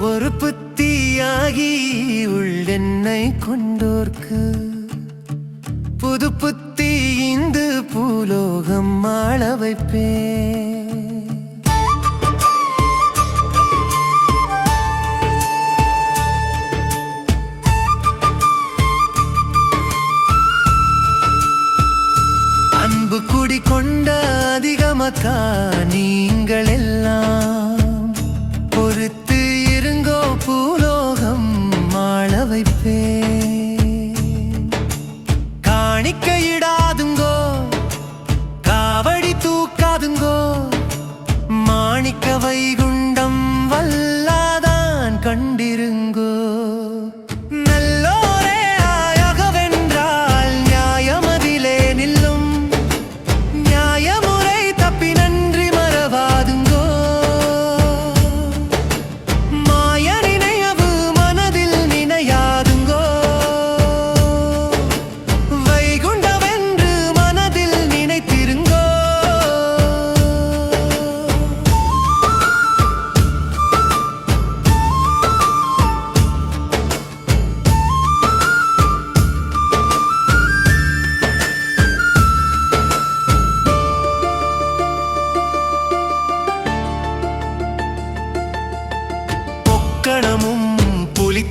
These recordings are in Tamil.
ஒரு புத்தியாகி உள்ளென்னை கொண்டோர்க்கு. புது புத்தி இந்து பூலோகம் ஆள வைப்பே அன்பு குடி கொண்ட அதிகமக்கா நீ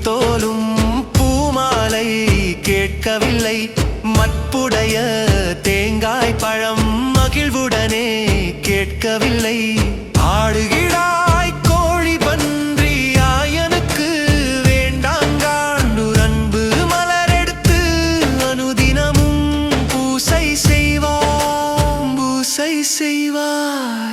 தோலும் பூமாலை கேட்கவில்லை. மட்புடைய தேங்காய் பழம் மகிழ்வுடனே கேட்கவில்லை. ஆடுகிறாய் கோழி பன்றி ஆயனுக்கு வேண்டாங்காண்டூர் அன்பு மலரெடுத்து அனுதினமும் பூசை செய்வாம் பூசை செய்வார்.